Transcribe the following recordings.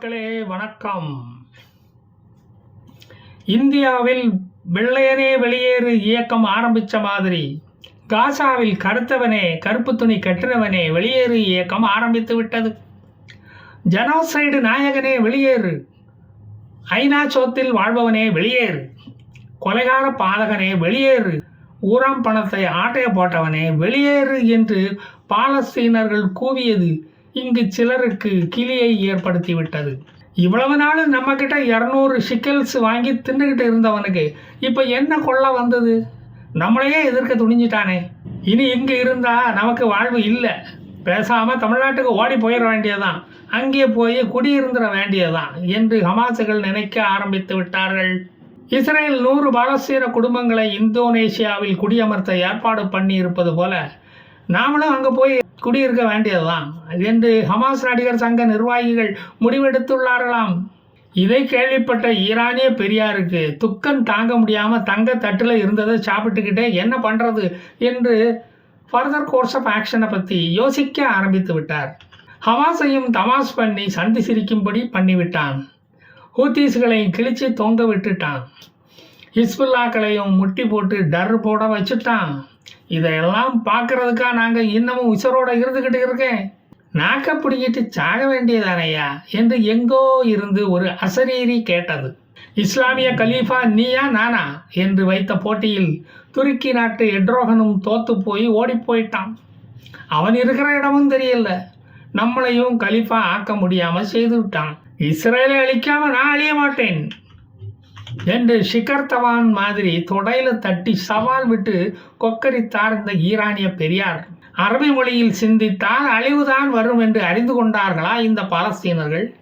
மக்களே வணக்கம். இந்தியாவில் வெள்ளையனே வெளியேறு இயக்கம் ஆரம்பித்த மாதிரி காசாவில் கருத்தவனே கருப்பு துணி கட்டினவனே வெளியேறு இயக்கம் ஆரம்பித்து விட்டது. ஜனோசைடு நாயகனே வெளியேறு ஐநா சோத்தில் வாழ்பவனே வெளியேறு கொலைகார பாதகனே வெளியேறு ஊராம் பணத்தை ஆட்டைய போட்டவனே வெளியேறு என்று பாலஸ்தீனர்கள் கூவியது இங்கு சிலருக்கு கிளியை ஏற்படுத்திவிட்டது. இவ்வளவு நாள் நம்மக்கிட்ட இரநூறு ஷிக்கல்ஸ் வாங்கி தின்னுக்கிட்டு இருந்தவனுக்கு இப்போ என்ன கொள்ள வந்தது? நம்மளையே எதிர்க்க துணிஞ்சிட்டானே. இனி இங்கே இருந்தால் நமக்கு வாழ்வு இல்லை. பேசாமல் தமிழ்நாட்டுக்கு ஓடி போயிட வேண்டியதுதான். அங்கே போய் குடியிருந்துட வேண்டியதுதான் என்று ஹமாசுகள் நினைக்க ஆரம்பித்து விட்டார்கள். இஸ்ரேல் நூறு பாலஸ்தீன குடும்பங்களை இந்தோனேஷியாவில் குடியமர்த்த ஏற்பாடு பண்ணி இருப்பது போல நாமளும் அங்கே போய் குடியிருக்க வேண்டியதுதான். என்று ஹமாஸ் நடிகர் சங்க நிர்வாகிகள் முடிவெடுத்துள்ளார்களாம். இதை கேள்விப்பட்ட ஈரானிய பெரியாருக்கு துக்கம் தாங்க முடியாமல் தங்க தட்டில் இருந்ததை சாப்பிட்டுக்கிட்டே என்ன பண்ணுறது என்று ஃபர்தர் கோர்ஸ் ஆஃப் ஆக்ஷனை பற்றி யோசிக்க ஆரம்பித்து விட்டார். ஹமாஸையும் தமாஸ் பண்ணி சந்தி சிரிக்கும்படி பண்ணிவிட்டான். ஹூத்தீஸ்களை கிழிச்சு தொங்க விட்டுட்டான். ஹிஸ்புல்லாக்களையும் முட்டி போட்டு டர் போட வச்சுட்டான். இதையெல்லாம் பார்க்கறதுக்கா நாங்கள் இன்னமும் உசரோட இருந்துக்கிட்டு இருக்கேன். நாக்க பிடிக்கிட்டு சாக வேண்டியதானையா என்று எங்கோ இருந்து ஒரு அசரீரி கேட்டது. இஸ்லாமிய கலீஃபா நீயா நானா? என்று வைத்த போட்டியில் துருக்கி நாட்டு எட்ரோகனும் தோத்து போய் ஓடி போயிட்டான். அவன் இருக்கிற இடமும் தெரியல. நம்மளையும் கலீஃபா ஆக்க முடியாமல் செய்து விட்டான். இஸ்ரேலை அழிக்காம நான் அழிய மாட்டேன். என்று ஷிகர் தவான் மாதிரி தொடையில தட்டி சவால் விட்டு கொக்கரித்தார் இந்த ஈரானிய பெரியார். அரபி மொழியில் சிந்தித்தால் அழிவுதான் வரும் என்று அறிந்து கொண்டார்களா இந்த பாலஸ்தீனர்கள்?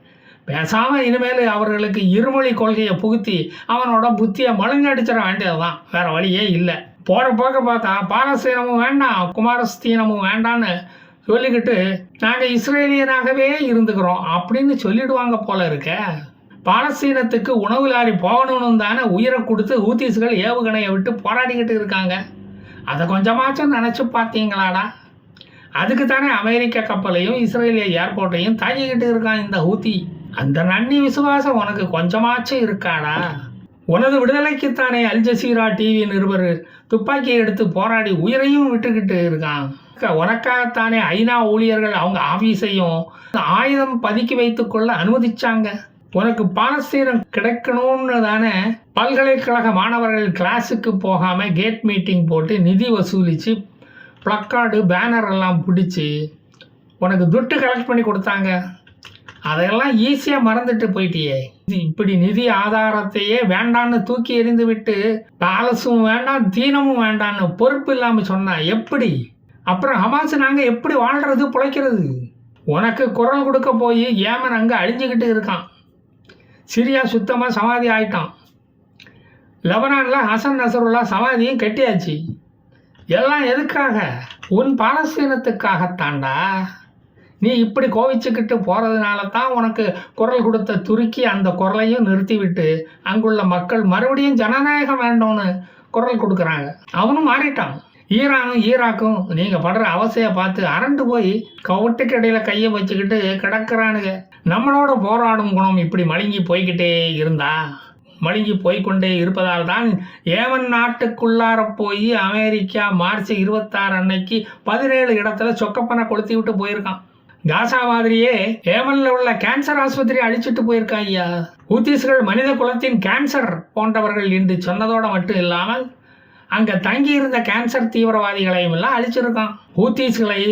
பேசாமல் இனிமேல் அவர்களுக்கு இருமொழி கொள்கையை புகுத்தி அவனோட புத்தியை மழுங்கடிச்சிட வேண்டியதுதான். வேற வழியே இல்லை. போகிற போக்க பார்த்தா பாலஸ்தீனமும் வேண்டாம் குமாரஸ்தீனமும் வேண்டான்னு சொல்லிக்கிட்டு நாங்கள் இஸ்ரேலியனாகவே இருந்துக்கிறோம் அப்படின்னு சொல்லிடுவாங்க போல இருக்க. பாலஸ்தீனத்துக்கு உணவு லாரி போகணும்னு தானே உயிரை கொடுத்து ஊத்தீஸ்கள் ஏவுகணையை விட்டு போராடிக்கிட்டு இருக்காங்க. அதை கொஞ்சமாச்சும் நினச்சி பார்த்தீங்களாடா? அதுக்கு தானே அமெரிக்க கப்பலையும் இஸ்ரேலிய ஏர்போர்ட்டையும் தாக்கிக்கிட்டு இருக்கான் இந்த ஹூத்தி அந்த நன்னி விசுவாசம் உனக்கு கொஞ்சமாச்சும் இருக்காடா? உனது விடுதலைக்குத்தானே அல் ஜசீரா டிவி நிருபர் துப்பாக்கியை எடுத்து போராடி உயிரையும் விட்டுக்கிட்டு இருக்கான். உனக்காகத்தானே ஐநா ஊழியர்கள் அவங்க ஆபீஸையும் ஆயுதம் பதுக்கி வைத்துக்கொள்ள அனுமதிச்சாங்க. உனக்கு பாலஸ்தீனம் கிடைக்கணும்னு தானே பல்கலைக்கழக மாணவர்கள் கிளாஸுக்கு போகாமல் கேட் மீட்டிங் போட்டு நிதி வசூலித்து ப்ளக்கார்டு பேனர் எல்லாம் பிடிச்சி உனக்கு துட்டு கலெக்ட் பண்ணி கொடுத்தாங்க. அதையெல்லாம் ஈஸியாக மறந்துட்டு போயிட்டியே. இது இப்படி நிதி ஆதாரத்தையே வேண்டான்னு தூக்கி எறிந்து விட்டு பேலஸும் வேண்டாம் தீனமும் வேண்டான்னு பொறுப்பு இல்லாமல் சொன்னா எப்படி? அப்புறம் ஹமாஸ் நாங்கள் எப்படி வாழ்கிறது பிழைக்கிறது? உனக்கு குரல் கொடுக்க போய் ஏமன் அங்கே அழிஞ்சுக்கிட்டு இருக்கான். சிரியா சுத்தமாக சமாதி ஆயிட்டான். லெபனானில் ஹசன் நசருல்லா சமாதியும் கட்டியாச்சு. எல்லாம் எதுக்காக? உன் பாலஸ்தீனத்துக்காகத்தாண்டா நீ இப்படி கோவிச்சுக்கிட்டு போகிறதுனால தான் உனக்கு குரல் கொடுத்த துருக்கி அந்த குரலையும் நிறுத்திவிட்டு அங்குள்ள மக்கள் மறுபடியும் ஜனநாயகம் வேண்டும்னு குரல் கொடுக்குறாங்க. அவனும் மாறிட்டான். ஈரானும் ஈராக்கும் நீங்கள் படுற அவசையை பார்த்து அரண்டு போய் கவுட்டுக்கு இடையில் கையை வச்சுக்கிட்டு கிடக்கிறானுங்க. நம்மளோட போராடும் குணம் இப்படி மழுங்கி போய்கிட்டே இருந்தா? மழுங்கி போய்கொண்டே இருப்பதால் தான் ஏமன் நாட்டுக்குள்ளார போய் அமெரிக்கா மார்ச் இருபத்தாறு அன்னைக்கு பதினேழு இடத்துல சொக்கப்பனை கொளுத்தி விட்டு போயிருக்கான். காசா மாதிரியே ஏமன்ல உள்ள கேன்சர் ஆஸ்பத்திரி அழிச்சிட்டு போயிருக்கான் ஐயா ஊத்தீஸ்கள் மனித குலத்தின் கேன்சர் போன்றவர்கள் என்று சொன்னதோடு மட்டும் இல்லாமல் அங்கே தங்கியிருந்த கேன்சர் தீவிரவாதிகளையும் எல்லாம் அழிச்சிருக்கான். ஊத்தீஸ்களை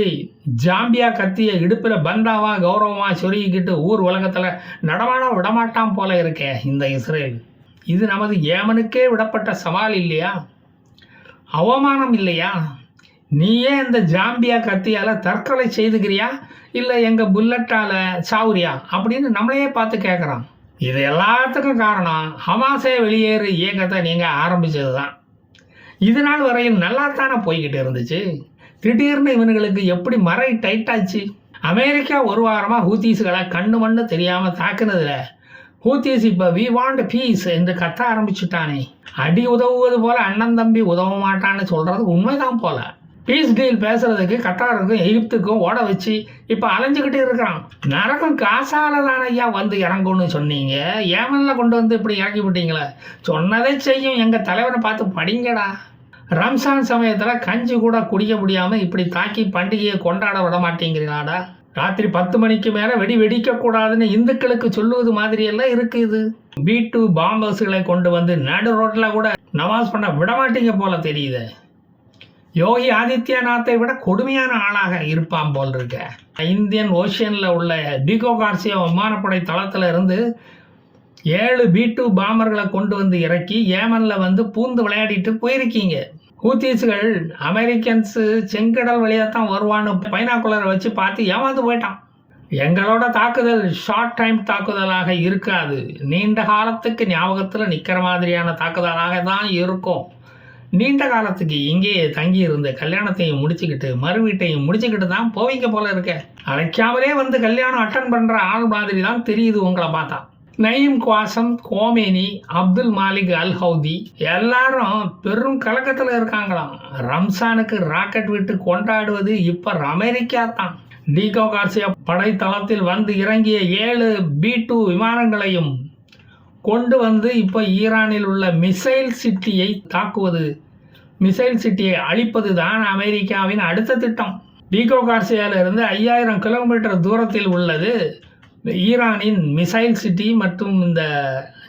ஜாம்பியா கத்திய இடுப்பில் பந்தாவா கௌரவமாக சொருகிக்கிட்டு ஊர் உலகத்தில் நடமாட விடமாட்டான் போல இருக்கே இந்த இஸ்ரேல். இது நமது ஏமனுக்கே விடப்பட்ட சவால் இல்லையா? அவமானம் இல்லையா? நீயே இந்த ஜாம்பியா கத்தியால் தற்கொலை செய்துக்கிறியா? இல்லை எங்கள் புல்லட்டால் சாவுறியா? அப்படின்னு நம்மளையே பார்த்து கேட்குறான் இது எல்லாத்துக்கும் காரணம் ஹமாசே வெளியேறு இயக்கத்தை நீங்கள் ஆரம்பிச்சது தான் இதனால் வரையும் நல்லாத்தானே நல்லா தானே போய்கிட்டு இருந்துச்சு? திடீர்னு இவனுங்களுக்கு எப்படி மறை டைட்டாச்சு அமெரிக்கா ஒரு வாரமாக ஹூத்தீஸுகளை கண்ணு மண்ணு தெரியாமல் தாக்குனதுல. ஹூத்தீஸ் இப்போ வி வாண்ட் பீஸ் என்று கத்த ஆரம்பிச்சுட்டானே. அடி உதவுவது போல அண்ணன் தம்பி உதவ மாட்டான்னு சொல்கிறது உண்மைதான் போல. பீஸ் டீல் பேசுறதுக்கு கட்டாருக்கும் எகிப்துக்கும் ஓட வச்சு இப்போ அலைஞ்சுக்கிட்டே இருக்கிறான். நரகம் காசால தானே ஐயா வந்து இறங்கும்னு சொன்னீங்க. ஏமனில் கொண்டு வந்து இப்படி இறக்கி விட்டீங்களே. சொன்னதே செய்யும் எங்கள் தலைவரை பார்த்து படிங்கடா. ரம்சான் சமயத்தில் கஞ்சி கூட குடிக்க முடியாமல் இப்படி தாக்கி பண்டிகையை கொண்டாட விட மாட்டேங்கிறீங்களாடா ராத்திரி பத்து மணிக்கு மேலே வெடி வெடிக்கக்கூடாதுன்னு இந்துக்களுக்கு சொல்லுவது மாதிரியெல்லாம் இருக்குது பி டூ பாம்பர்ஸுகளை கொண்டு வந்து நடு ரோட்டில் கூட நமாஸ் பண்ண விட மாட்டீங்க போல தெரியுது. யோகி ஆதித்யநாத்தை விட கொடுமையான ஆளாக இருப்பான் போல் இருக்க. இந்தியன் ஓஷியனில் உள்ள டிகோ கார்சியா விமானப்படை தளத்தில் இருந்து ஏழு பி டூ பாம்பர்களை கொண்டு வந்து இறக்கி ஏமனில் வந்து பூந்து விளையாடிட்டு போயிருக்கீங்க. ஹூத்தீஸ்கள் அமெரிக்கன்ஸு செங்கடல் வழியாக தான் வருவான்னு பைனாக்குலரை வச்சு பார்த்து ஏமாந்து போயிட்டான். எங்களோட தாக்குதல் ஷார்ட் டைம் தாக்குதலாக இருக்காது. நீண்ட காலத்துக்கு ஞாபகத்தில் நிற்கிற மாதிரியான தாக்குதலாக தான் இருக்கும். நீண்ட காலத்துக்கு இங்கேயே தங்கி இருந்த கல்யாணத்தையும் முடிச்சுக்கிட்டு மறு வீட்டையும் முடிச்சுக்கிட்டு தான் போவீங்க போல இருக்க. அழைக்காமலே வந்து கல்யாணம் அட்டன் பண்ணுற ஆள் மாதிரி தான் தெரியுது உங்களை பார்த்தா. Naim Qassem Khamenei Abdul Malik al Houthi எல்லாரும் பெரும் கலக்கத்தில் இருக்காங்களாம். ரம்சானுக்கு ராக்கெட் விட்டு கொண்டாடுவது இப்போ அமெரிக்கா தான். டீகோ கார்சியா படைத்தளத்தில் வந்து இறங்கிய ஏழு பி டூ விமானங்களையும் கொண்டு வந்து இப்போ ஈரானில் உள்ள மிசைல் சிட்டியை தாக்குவது. மிசைல் சிட்டியை அழிப்பது தான் அமெரிக்காவின் அடுத்த திட்டம். பீகோ கார்சியாவிலிருந்து ஐயாயிரம் கிலோமீட்டர் தூரத்தில் உள்ளது ஈரானின் மிசைல் சிட்டி மற்றும் இந்த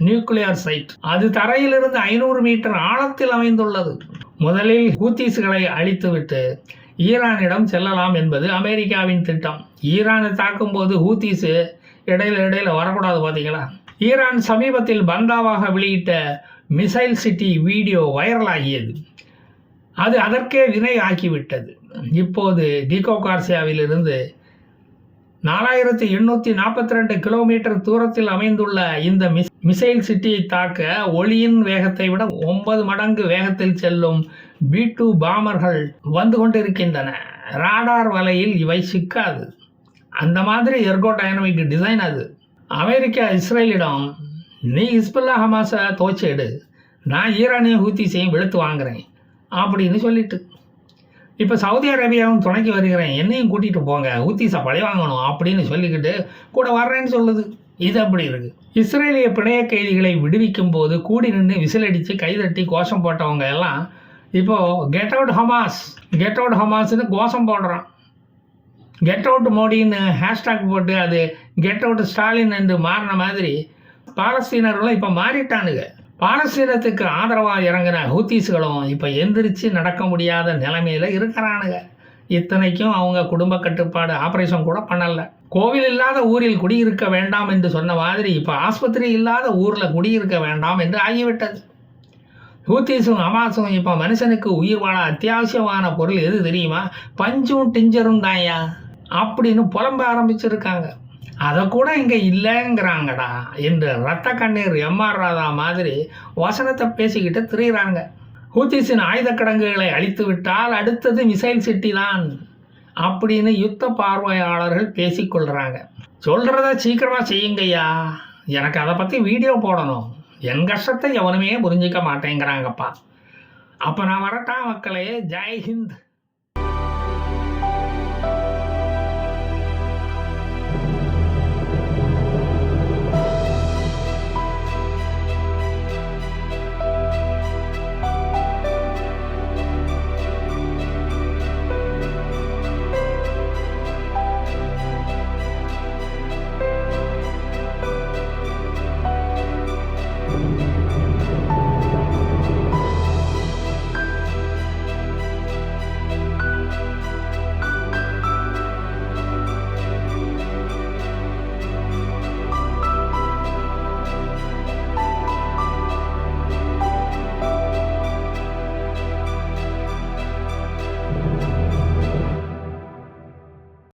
நியூக்ளியர் சைட். அது தரையிலிருந்து ஐநூறு மீட்டர் ஆழத்தில் அமைந்துள்ளது. முதலில் ஹூத்தீஸ்களை அழித்துவிட்டு ஈரானிடம் செல்லலாம் என்பது அமெரிக்காவின் திட்டம். ஈரானை தாக்கும்போது ஹூத்தீஸு இடையில இடையில வரக்கூடாது பார்த்தீங்களா ஈரான் சமீபத்தில் பந்தாவாக வெளியிட்ட மிசைல் சிட்டி வீடியோ வைரலாகியது. அது அதற்கே வினை ஆக்கிவிட்டது இப்போது டிகோ கார்சியாவிலிருந்து நாலாயிரத்தி எண்ணூற்றி நாற்பத்தி ரெண்டு கிலோமீட்டர் தூரத்தில் அமைந்துள்ள இந்த மிஸ் மிசைல் சிட்டியை தாக்க ஒளியின் வேகத்தை விட ஒன்பது மடங்கு வேகத்தில் செல்லும் பி டூ பாமர்கள் வந்து கொண்டிருக்கின்றன. ராடார் வலையில் இவை சிக்காது. அந்த மாதிரி எர்கோடைனமிக் டிசைன் அது. அமெரிக்கா இஸ்ரேலிடம் நீ ஹிஸ்புல்லா ஹமாஸை துவச்சிடு. நான் ஈரானிய ஹூத்திஸையும் வெளுத்து வாங்குறேன். அப்படின்னு சொல்லிட்டு. இப்போ சவுதி அரேபியாவும் துணைக்கு வருகிறேன். என்னையும் கூட்டிகிட்டு போங்க. ஊத்திசா பழி வாங்கணும் அப்படின்னு சொல்லிக்கிட்டு கூட வர்றேன்னு சொல்லுது. இது அப்படி இருக்குது இஸ்ரேலிய பிணைய கைதிகளை விடுவிக்கும் போது கூடி நின்று விசிலடித்து கைதட்டி கோஷம் போட்டவங்க எல்லாம் இப்போது get out Hamas get out ஹமாஸ்னு கோஷம் போடுறான். கெட் அவுட் மோடின்னு ஹேஷ்டாக் போட்டு அது கெட் அவுட் ஸ்டாலின் என்று மாறின மாதிரி பாலஸ்தீனர்களும் இப்போ மாறிட்டானுங்க. பாலஸ்தீனத்துக்கு ஆதரவாக இறங்கின ஹூத்தீஸ்களும் இப்போ எந்திரிச்சு நடக்க முடியாத நிலைமையில் இருக்கிறானுங்க. இத்தனைக்கும் அவங்க குடும்ப கட்டுப்பாடு ஆப்ரேஷன் கூட பண்ணலை. கோவில் இல்லாத ஊரில் குடியிருக்க வேண்டாம் என்று சொன்ன மாதிரி இப்போ ஆஸ்பத்திரி இல்லாத ஊரில் குடியிருக்க வேண்டாம் என்று ஆகிவிட்டது. ஹூத்தீஸும் அமாசும் இப்போ மனுஷனுக்கு உயிர் வாழ அத்தியாவசியமான பொருள் எது தெரியுமா? பஞ்சும் டிஞ்சரும் தான்யா அப்படின்னு புலம்ப ஆரம்பிச்சிருக்காங்க. அதை கூட இங்கே இல்லைங்கிறாங்கடா என்று ரத்த கண்ணீர் எம்ஆர் ராதா மாதிரி வசனத்தை பேசிக்கிட்டு திரியிறாங்க ஹூத்திஸின் ஆயுத கிடங்குகளை அழித்து விட்டால் அடுத்தது மிசைல் சிட்டி தான் அப்படின்னு யுத்த பார்வையாளர்கள் பேசிக்கொள்கிறாங்க சொல்கிறத சீக்கிரமாக செய்யுங்கய்யா. எனக்கு அதை பற்றி வீடியோ போடணும். என் கஷ்டத்தை எவனுமே புரிஞ்சிக்க மாட்டேங்கிறாங்கப்பா. அப்போ நான் வரட்டா மக்களே. ஜெய் ஹிந்த்.